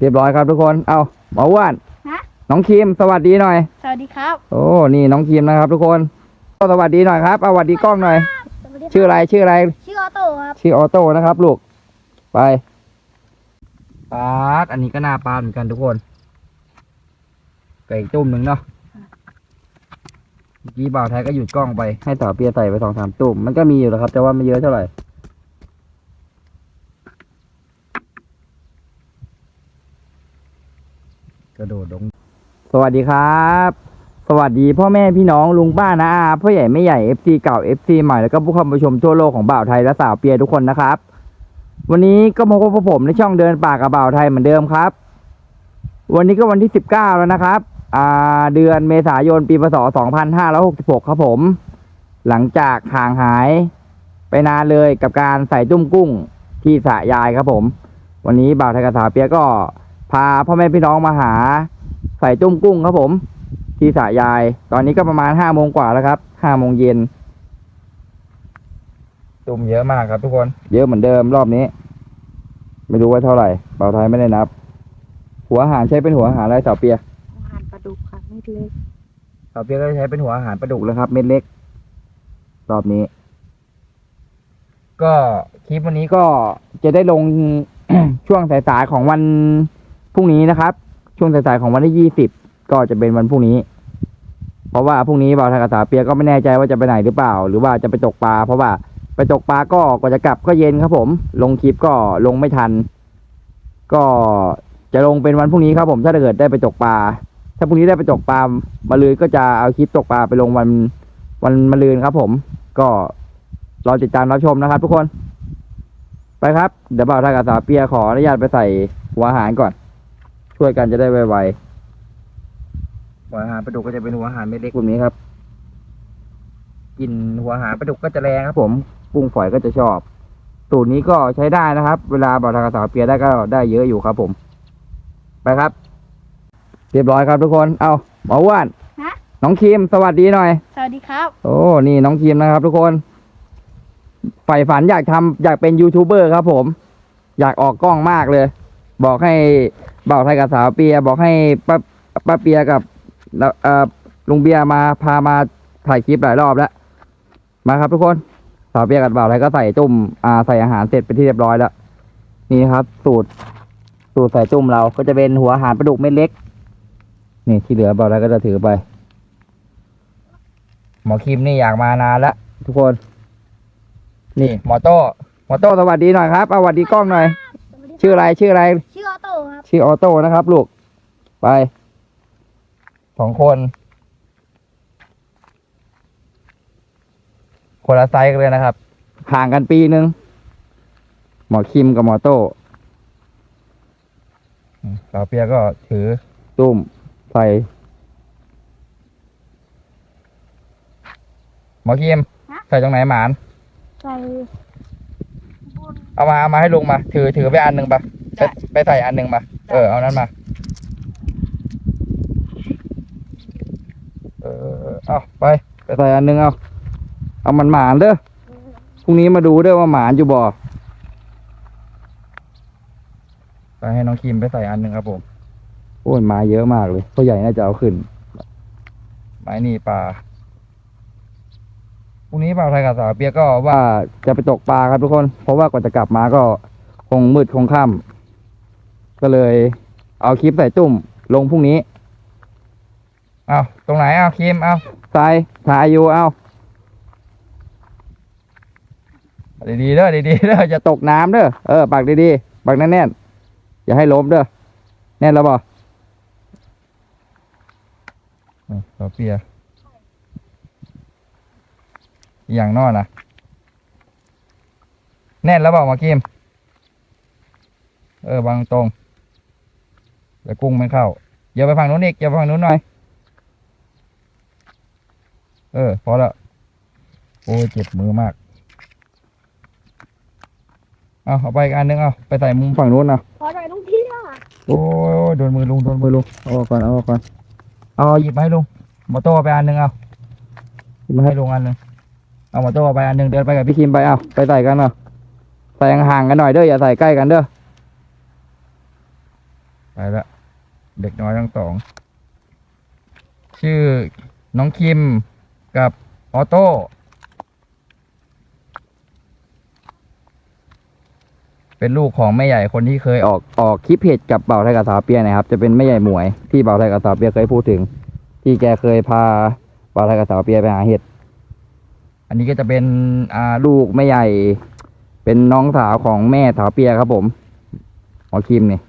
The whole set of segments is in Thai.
เรียบร้อยครับทุกคน เอาหมออ้วนฮะ น้องคิมสวัสดีหน่อย สวัสดีครับโอ้ นี่น้องคิมนะครับ ทุกคนก็สวัสดีหน่อยครับเอาสวัสดีกล้องหน่อย สวัสดีครับชื่ออะไรชื่ออะไร ชื่อออโต้ครับ ชื่อออโต้นะครับลูก ไปปาดอันนี้ก็น่าปาดเหมือนกันทุกคนไก่ตุ้มหนึ่งเนาะเมื่อกี้บ่าวไทยก็หยุดกล้องไปให้ต่อเปียใส่ไปสองสามตุ้มมันก็มีอยู่แล้วครับ แต่ว่าไม่เยอะเท่าไหร่ กระโดดลง สวัสดีครับ สวัสดีพ่อแม่พี่น้องลุงป้านะอาพ่อใหญ่ไม่ใหญ่ FC เก่า FC ใหม่แล้วก็ผู้เข้ามาชมทั่วโลกของบ่าวไทยและสาวเปียทุกคนนะครับ วันนี้ก็มาพบกับผมในช่องเดินป่ากับบ่าวไทยเหมือนเดิมครับ วันนี้ก็วันที่ 19 แล้วนะครับอ่าเดือนเมษายนปีพศ 2566 ครับผม หลังจากห่างหายไปนานเลยกับการใส่ตุ้มกุ้งที่สะยายครับผม วันนี้บ่าวไทยกับสาวเปียก็ พาพ่อแม่พี่น้องมาหาใส่ตุ้มกุ้งครับผม ที่สระยาย ตอนนี้ก็ประมาณห้าโมงกว่าแล้วครับห้าโมงเย็นตุ่มเยอะมากครับทุกคน เยอะเหมือนเดิมรอบนี้ ไม่รู้ว่าเท่าไหร่เป่าไทยไม่ได้นับ หัวอาหารใช้เป็นหัวอาหารอะไรสาวเปียอาหารปลาดุกครับไม่เล็กสาวเปียก็ใช้เป็นหัวอาหารปลาดุกแล้วครับ เม็ดเล็ก รอบนี้ ก็คลิปวันนี้ก็จะได้ลงช่วงสายๆของวันพ รุ่งนี้นะครับ ช่วงสายๆของวันที่ยี่สิบก็จะเป็นวันพรุ่งนี้ เพราะว่าพรุ่งนี้บ่าวทางกบสาเปียก็ไม่แน่ใจว่าจะไปไหนหรือเปล่า หรือว่าจะไปตกปลา เพราะว่าไปตกปลาก็กว่าจะกลับก็เย็นครับผม ลงคลิปก็ลงไม่ทัน ก็จะลงเป็นวันพรุ่งนี้ครับผม ถ้าเกิดได้ไปตกปลา ถ้าพรุ่งนี้ได้ไปตกปลามาลืนก็จะเอาคลิปตกปลาไปลงวันวันมาลืนครับ ผม ก็รอติดตามรับชมนะครับ ทุกคน ไปครับ เดี๋ยวบ่าวทางกบสาเปียขออนุญาตไปใส่หัวอาหารก่อน ช่วยกันจะได้ไวๆหัวอาหารปลาดุกก็จะเป็นหัวอาหารเม็ดเล็กแบบนี้ครับ กลินหัวอาหารปลาดุกก็จะแรงครับผมกุ้งฝอยก็จะชอบ สูตรนี้ก็ใช้ได้นะครับ เวลาบ่าวทางกบสาเปียได้ก็ได้เยอะอยู่ครับผม ไปครับ เรียบร้อยครับทุกคน เอาหมออ้วนฮะ น้องคิมสวัสดีหน่อย สวัสดีครับ โอ้ นี่น้องคิมนะครับ ทุกคนใฝ่ฝันอยากทำอยากเป็นยูทูบเบอร์ครับผม อยากออกกล้องมากเลย บอกให้ บ่าวไทยกับสาวเปียบอกให้ป้าป้าเปียกับเอ่อลุงเบียร์มาพามาถ่ายคลิปหลายรอบแล้ว มาครับทุกคน สาวเปียกับบ่าวไทยก็ใส่จุ่มอ่าใส่อาหารเสร็จไปนที่เรียบร้อยแล้ว นี่ครับ สูตร สูตรใส่จุ่มเราก็จะเป็นหัวอาหารปลาดุกเม็ดเล็ก นี่ที่เหลือบ่าวไทยก็จะถือไปหมอคิมนี่อยากมานานแล้วทุกคน นี่หมอโต้หมอโต้สวัสดีหน่อยครับเอาสวัสดีกล้องหน่อยสวัสดีครับชื่ออะไรชื่ออะไร ชื่อออโต้ครับ ชื่อออโต้นะครับ ลูก ไปสองคน คนละไซส์กันเลยนะครับ ห่างกันปีหนึ่งหมอคิมกับหมอโต้อืมสาวเปียก็ถือตุ้มใส่หมอคิมใส่ตรงไหนหมาน ใส่บนเอามาเอามาให้ลุงมา ถือถือไปอันหนึ่งปะไปได้ไปใส่อันหนึ่งปะ เออ เอานั้นมา เออ เอาไป ไปใส่อันหนึ่งเอา เอามันหมานเด้อ พรุ่งนี้มาดูเด้อว่าหมานอยู่บ่ไปให้น้องคิมไปใส่อันหนึ่งครับผม โอ้ยไม้เยอะมากเลยพ่อใหญ่น่าจะเอาขึ้น ไม้นี่ปลา พรุ่งนี้บ่าวไทยกับสาวเปียกก็ว่าจะไปตกปลาครับทุกคน เพราะว่ากว่าจะกลับมาก็คงมืดคงค่ำ ก็เลยเอาคลิปใส่ตุ่มลงพรุ่งนี้ เอาตรงไหนเอาคิมเอาใส่ถ่ายอยู่เอาดีๆเด้อดีๆเด้อจะตกน้ำเด้อเออปักดีๆปักแน่นๆอย่าให้ล้มเด้อแน่นแล้วบ่เออต่อเปียอย่างนอนนะแน่นแล้วบอกมาคิมเออบางตรง เดี๋ยวกุ้งไม่เข้าอย่าไปฝั่งนู้นอีกอย่าไปฝั่งนู้นหน่อย เออ พอแล้วโอ้ยเจ็บมือมาก เอาเอาไปอีกอันนึงเอาไปใส่มุมฝั่งนู้นเอาขอใส่ลุงที่อะโอ้ยโดนมือลุงโดนมือลุงเอาออกก่อนเอาออกก่อนเอาหยิบมาให้ลุงมอโต้เอาไปอันนึงเอาหยิบมาให้ลุงอันนึงเอามอโต้เอาไปอันนึงเดินไปกับพี่คิมไปเอาไปใส่กันเอาใส่ห่างๆกันหน่อยเด้ออย่าใส่ใกล้กันเด้อไปไปละ เด็กน้อยทั้งสอง ชื่อน้องคิมกับออโต้เป็นลูกของแม่ใหญ่คนที่เคยออกออกคลิปเพจกับเบาไทยกับสาวเปียนะครับ จะเป็นแม่ใหญ่หมวยที่เบาไทยกับสาวเปียเคยพูดถึง ที่แกเคยพาเบาไทยกับสาวเปียไปหาเห็ด อันนี้ก็จะเป็นอ่าลูกแม่ใหญ่ เป็นน้องสาวของแม่สาวเปียครับผมหมอคิมนี่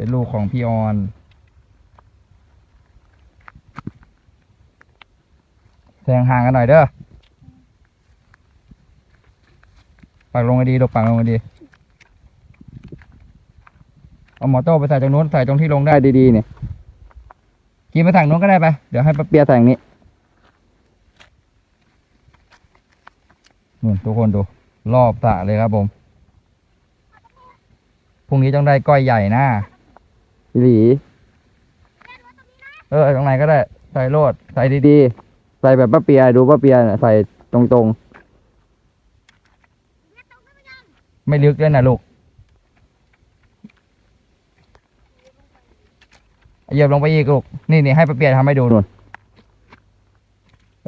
เป็นลูกของพี่ออนแทงห่างกันหน่อยเด้อปักลงให้ดีลูกปักลงให้ดีเอาหมอโต้ไปใส่ตรงนู้นใส่ตรงที่ลงได้ดีๆเนี่ยขี่ไปทางนู้นก็ได้ไป เดี๋ยวให้ป้าเปียใส่อย่างนี้นู่นทุกคนดู รอบสระเลยครับผม พรุ่งนี้ต้องได้ก้อยใหญ่นะพี่ หลีเออตรงไหนก็ได้ ใส่โลด ใส่ดีๆ ใส่แบบป้าเปีย ดูป้าเปียน่ะใส่ตรงๆ ไม่ลึกด้วยนะลูกเหยียบลงไปอีกลูก นี่นี่ให้ป้าเปียทำให้ดูนู่น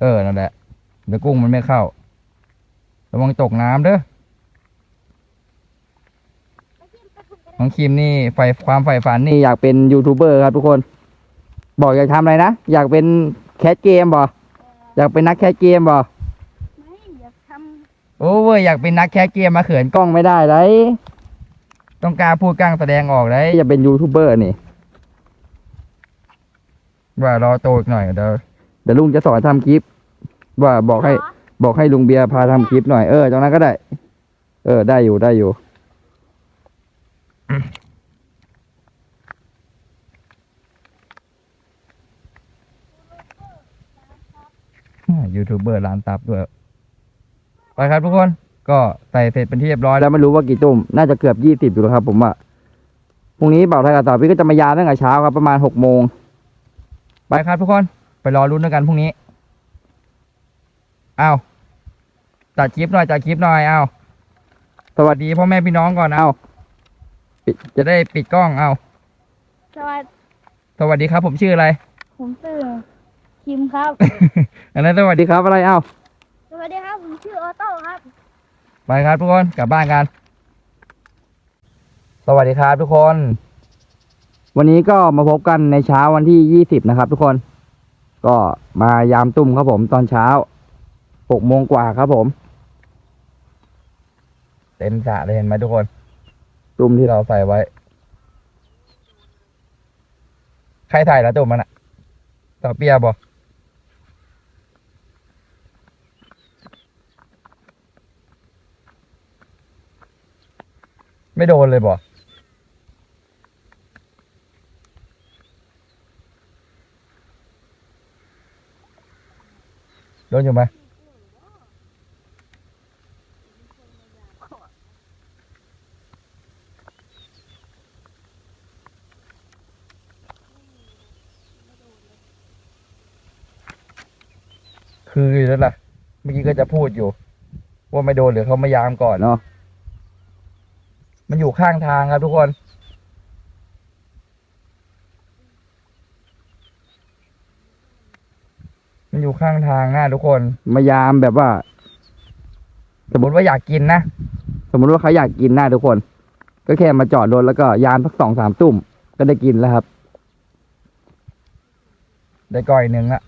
เออ นั่นแหละ เดี๋ยวกุ้งมันไม่เข้า ระวังตกน้ำเด้อ น้องคิมนี่ไฟความใฝ่ฝันนี่อยากเป็นยูทูบเบอร์ครับทุกคน บอกอยากทำอะไรนะ อยากเป็นแคสเกมบ่อยากเป็นนักแคสเกมบ่ไม่อยากทโอ้เว้ยอยากเป็นนักแคสเกมมาเขินกล้องไม่ได้เลยต้องกล้ารพูดกล้างแสดงออกเลยอย่าเป็นยูทูบเบอร์นี่ว่ารอโตอีกหน่อยเดี๋ยวเดี๋ยวลุงจะสอนทำคลิป ว่าบอกำให้เหรอบอกให้ลุงเบียร์พาทำคลิปหน่อยเออตรงนั้นก็ได้ เออได้อยู่ได้อยู่ ยูทูบเบอร์ร้านตับด้วย ไปครับทุกคน ก็ใส่เสร็จเป็นที่เรียบร้อยแล้วไม่รู้ว่ากี่ตุ่ม น่าจะเกือบยี่สิบอยู่แล้วครับ ผมว่าพรุ่งนี้เป่าไทยกับต่อพี่ก็จะมายามตั้งแต่เช้าครับ ประมาณหกโมง ไปครับทุกคน ไปรอรุ้นด้วยกันพรุ่งนี้เอาจัดคลิปหน่อยจัดคลิปหน่อยเอาสวัสดีพ่อแม่พี่น้องก่อนเอา ปิดจะได้ปิดกล้องเอา สวัสดีสวัสดีครับ ผมชื่ออะไร ผมชื่อคิมครับ อันนั้นสวัสดีครับอะไรเอาสวัสดีครับ ผมชื่อออโต้ครับ ไปครับทุกคนกลับบ้านกัน สวัสดีครับทุกคน วันนี้ก็มาพบกันในเช้าวันที่ยี่สิบนะครับ ทุกคน ก็มายามตุ้มครับผมตอนเช้าหกโมงกว่าครับผม เต็มสระเลยเห็นไหมทุกคน ตุ้มที่เราใส่ไว้ ใครถ่ายแล้วตุ้มมันอะต่อเปียบอกไม่โดนเลยบอกโดนอยู่ไหม คือแล้วล่ะ เมื่อกี้ก็จะพูดอยู่ ว่าไม่โดนหรือเขาไม่ยามก่อนเนาะมันอยู่ข้างทางครับทุกคนมันอยู่ข้างทางนะทุกคนมายามแบบว่า สมมติว่าอยากกินนะสมมติว่าเขาอยากกินนะทุกคน ก็แค่มาจอดรถแล้วก็ยามสักสองสามตุ่มก็ได้กินแล้วครับ ได้ก้อยหนึ่งละ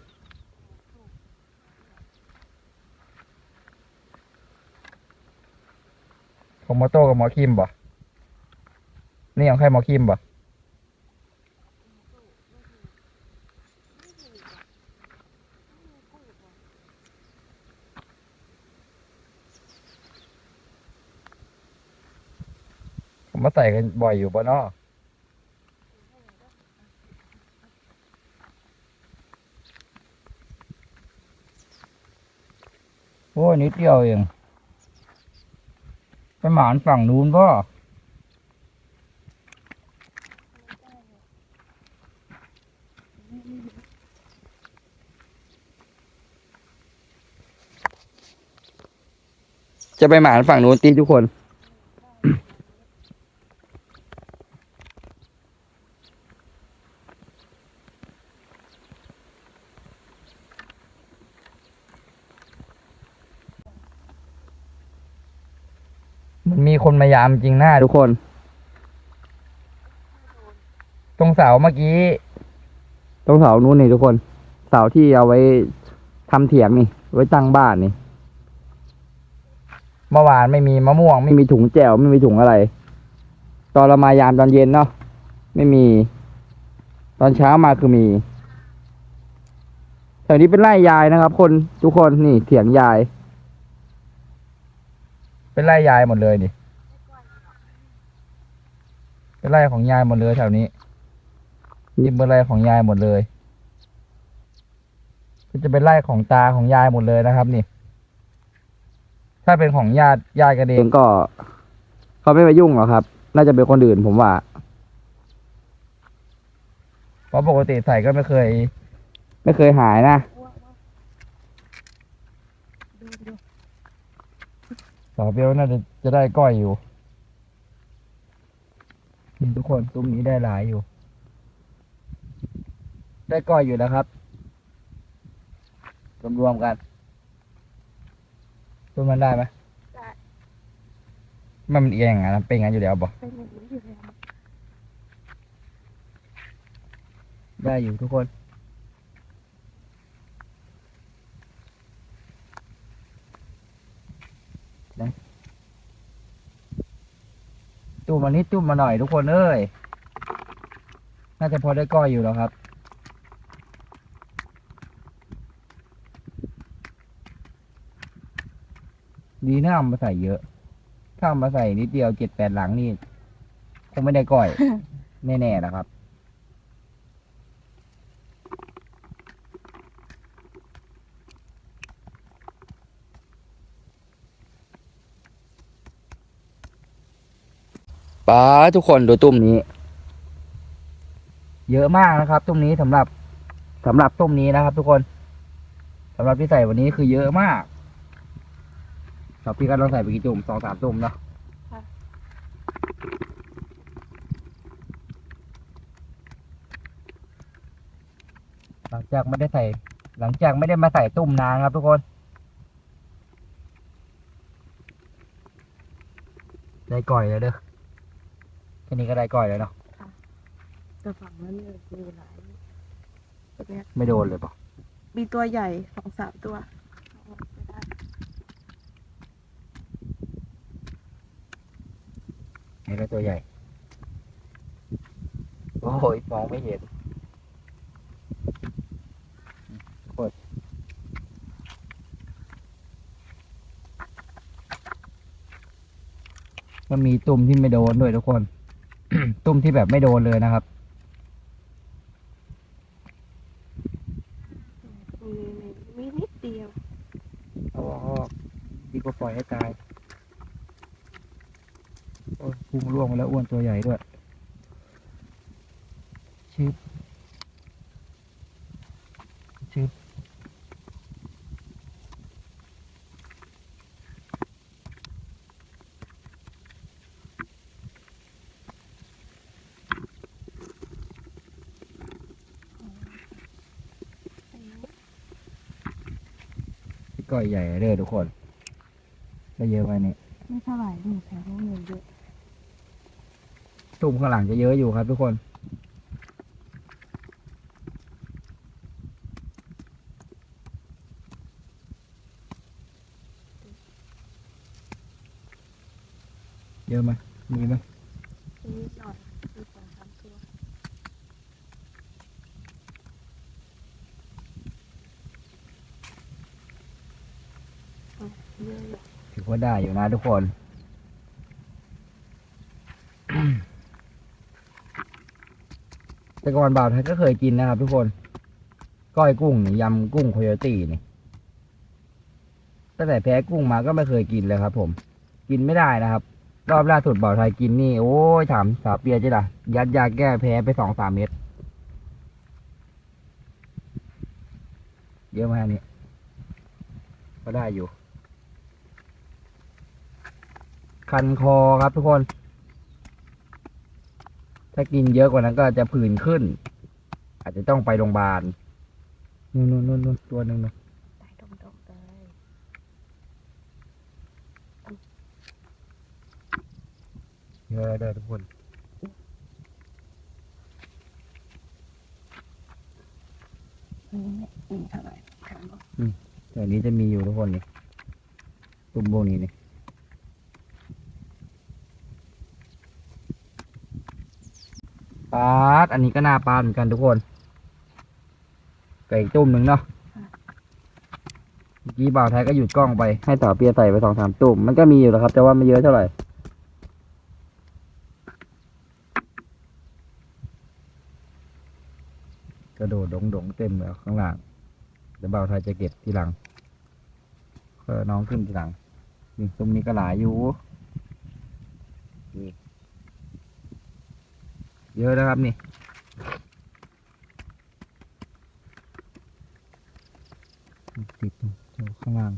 ของมอโต้กับหมอคิมบ่นี่ของใครหมอคิมบ่ผมมาใส่กันบ่อยอยู่ป่เนาะโอ้ยนิดเดียวเอง ไปหมานฝั่งนู้นป่จะไปหมานฝั่งนู้นตีทุกคน มีคนมายามจริงหน้าทุกคน ตรงเสาเมื่อกี้ ตรงเสานู้นนี่ทุกคน เสาที่เอาไว้ทำเถียงนี่ ไว้ตั้งบ้านนี่ เมื่อวานไม่มีมะม่วง ไม่มีถุงแจ่วไม่มีถุงอะไร ตอนเรามายามตอนเย็นเนาะ ไม่มี ตอนเช้ามาคือมีแถวนี้เป็นไร่ยายนะครับ คนทุกคนนี่เถียงยายเป็นไร่ยายหมดเลยนี่เป็น ไร่ของยายหมดเลยแถวนี้นี่เป็นไร่ของยายหมดเลยก็จะเป็นไร่ของตาของยายหมดเลยนะครับ นี่ ถ้าเป็นของญาติญาติกันเองก็ เขาไม่มายุ่งหรอกครับ น่าจะเป็นคนอื่นผมว่าเพราะปกติใส่ก็ไม่เคย ไม่เคยหายนะดูดูสาวเบลน่าจะจะได้ก้อยอยู่ นี่ทุกคนตุ้มนี้ได้หลายอยู่ ได้ก้อยอยู่นะครับ รวมๆกันตุ้มมันได้ไหมได้มันเอียงอย่างนั้นเป็นอย่างนั้นอยู่แล้วบอกเป็นอย่างนี้อยู่แล้วได้อยู่ทุกคนนะ ตุ้มมานิดตุ้มมาหน่อยทุกคนเอ้ย น่าจะพอได้ก้อยอยู่แล้วครับ ดีนะเอามาใส่เยอะ ถ้าเอามาใส่นิดเดียวเจ็ดแปดหลังนี่ คงไม่ได้ก้อย แน่ๆนะครับ ป้าทุกคนดูตุ้มนี้ เยอะมากนะครับ ตุ้มนี้สำหรับสำหรับตุ้มนี้นะครับ ทุกคนสำหรับที่ใส่วันนี้คือเยอะมากครับพี่ก็ต้องใส่ไปกี่ตุ่มสองสามตุ่มเนาะหลังจากไม่ได้ใส่ หลังจากไม่ได้มาใส่ตุ่มนานครับทุกคนได้ก่อยแล้วเด้อแค่นี้ก็ได้ก่อยแล้วเนาะแต่ฝั่งนั้นเนี่ยมีหลายตัวเนี้ยไม่โดนเลยปะมีตัวใหญ่สองสามตัวนี่ก็ตัวใหญ่ โอ้ยมองไม่เห็นโคตรมันมีตุ่มที่ไม่โดนด้วยทุกคน ตุ่มที่แบบไม่โดนเลยนะครับมีมีนิดเดียวเอาออกดีกว่าปล่อยให้ตาย โอ้ยพุงร่วงมาแล้วอ้วนตัวใหญ่ด้วยชิบชิบ ก้อยใหญ่เด้อทุกคนได้เยอะไปนี่ไม่เท่าไหร่ดูแถวนู้นเงินเยอะตุ่มข้างหลังจะเยอะอยู่ครับ ทุกคนเยอะไหมมีไหม นิดหน่อยมีสองสามตัวอะเยอะอยู่ ถือว่า ได้อยู่นะทุกคนแต่ก่อนบ่าวไทยก็เคยกินนะครับทุกคน ก้อยกุ้งนี่ยำกุ้งโคโยตี้นี่ตั้งแต่แพ้กุ้งมาก็ไม่เคยกินเลยครับ ผม กินไม่ได้นะครับ รอบล่าสุดบ่าวไทยกินนี่โอ้ยถามสาวเปียจ้ะล่ะ ยัดยาแก้แพ้ไปสองสามเม็ดเยอะมากนี่ก็ได้อยู่ คันคอครับทุกคน ถ้ากินเยอะกว่านั้นก็จะผื่นขึ้น อาจจะต้องไปโรงพยาบาลนู่นนู่นนู่นนู่นตัวหนึ่งนู่นได้ตรงๆเลยเยอะเด้อทุกคนอันนี้เนี่ยนี่เท่าไหร่แข็งปะแถวนี้จะมีอยู่ทุกคนนี่ตุ่มพวกนี้นี่ปาด อันนี้ก็น่าปลาเหมือนกันทุกคนไก่ตุ่มหนึ่งเนาะเมื่อกี้บ่าวไทยก็หยุดกล้องไปให้ต่อเปียใส่ไปสองสามตุ่มมันก็มีอยู่แล้วครับ แต่ว่าไม่เยอะเท่าไหร่กระโดดดงดงเต็มเลยข้างหล่างเดี๋ยวบ่าวไทยจะเก็บทีหลังเออน้องขึ้นทีหลังนี่ตรงนี้ก็หลายอยู่เยอะนะครับนี่ ติดอยู่ข้างล่าง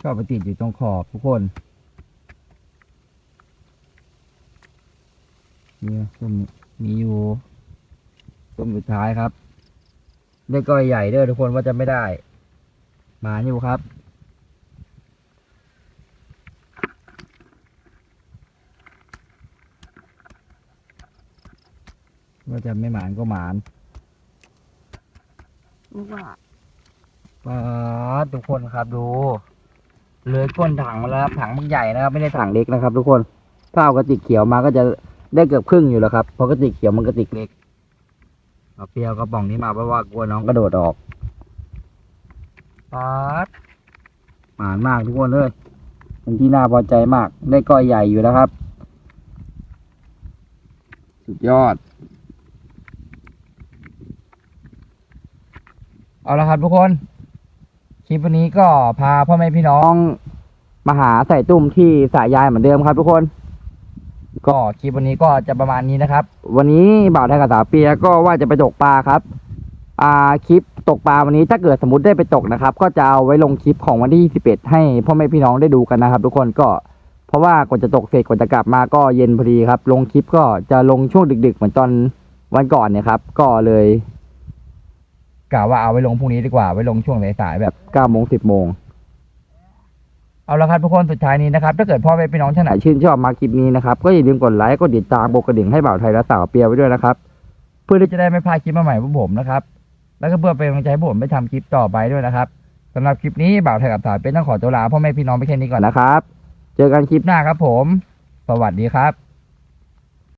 ชอบไปติดอยู่ตรงขอบทุกคนเนี่ยต้มนี้มีอยู่ต้มสุดท้ายครับได้ก้อยใหญ่เด้อทุกคนว่าจะไม่ได้หมาอยู่ครับว่าจะไม่หมานก็หมานรู้ว่า ปาทุกคนครับดู เลยก้นถังมาแล้วครับถังมันใหญ่นะครับ ไม่ได้ถังเล็กนะครับ ทุกคนถ้าเอากระติกเขียวมาก็จะได้เกือบครึ่งอยู่แล้วครับเพราะกระติกเขียวมันกระติกเล็กเอาเปรียวกระป๋องนี้มาเพราะว่ากลัวน้องกระโดดออกปาดหมานมากทุกคนเลยเป็นที่น่าพอใจมาก ได้ก้อยใหญ่อยู่แล้วครับ สุดยอด เอาละครับทุกคน คลิปวันนี้ก็พาพ่อแม่พี่น้องมาหาใส่ตุ้มที่สายยายเหมือนเดิมครับทุกคน ก็คลิปวันนี้ก็จะประมาณนี้นะครับ วันนี้บ่าวไทยกับสาวเปียก็ว่าจะไปตกปลาครับ อ่าคลิปตกปลาวันนี้ถ้าเกิดสมมติได้ไปตกนะครับ ก็จะเอาไว้ลงคลิปของวันที่21ให้พ่อแม่พี่น้องได้ดูกันนะครับ ทุกคนก็เพราะว่ากว่าจะตกเสร็จกว่าจะกลับมาก็เย็นพอดีครับ ลงคลิปก็จะลงช่วงดึกๆ เหมือนตอนวันก่อนเนี่ยครับ ก็เลย กะว่าเอาไว้ลงพรุ่งนี้ดีกว่าไว้ลงช่วงสายๆแบบเก้าโมงสิบโมง เอาละครับทุกคนสุดท้ายนี้นะครับ ถ้าเกิดพ่อแม่พี่น้องท่านไหนชื่นชอบมาคลิปนี้นะครับ ก็อย่าลืมกดไลค์กดติดตามกดกระดิ่งให้บ่าวไทยและสาวเปียไว้ด้วยนะครับ เพื่อที่จะได้ไม่พลาดคลิปใหม่ๆของผมนะครับ แล้วก็เพื่อเป็นกำลังใจให้ผมไปทำคลิปต่อไปด้วยนะครับสำหรับคลิปนี้บ่าวไทยกับสาวเป็นต้องขอตัวลาพ่อแม่พี่น้องไปแค่นี้ก่อนนะครับ เจอกันคลิปหน้าครับผม สวัสดีครับ